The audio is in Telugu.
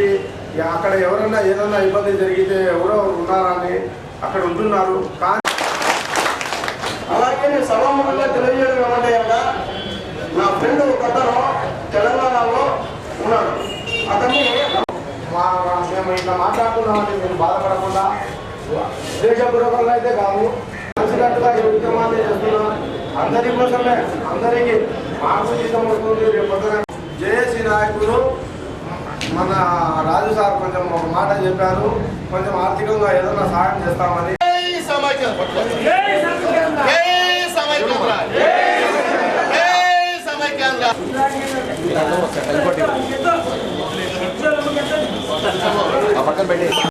చెప్పి అక్కడ ఎవరైనా ఏదైనా ఇబ్బంది జరిగితే ఎవరో ఉన్నారా అని అక్కడ ఉంటున్నారు. కానీ అలాగే నేను సభాముఖంగా తెలియజేయడం ఏమంటే నా ఫ్రెండ్ ఒక అతను తెలంగాణలో ఉన్నాడు. అతన్ని మా మేము ఇట్లా మాట్లాడుతున్నామంటే మీరు బాధపడకుండా ఉద్దేశపూర్వకంగా అయితే కాదు. కలిసినట్టుగా ఈ ఉద్యమాన్ని చేస్తున్నాం అందరి కోసమే అందరికీ మాకు జీతం వస్తుంది రేపు జేఏసీ నాయకులు మన రాజు సార్ కొంచెం ఒక మాట చెప్పారు. కొంచెం ఆర్థికంగా ఏదైనా సహాయం చేస్తామని. పక్కన పెట్టి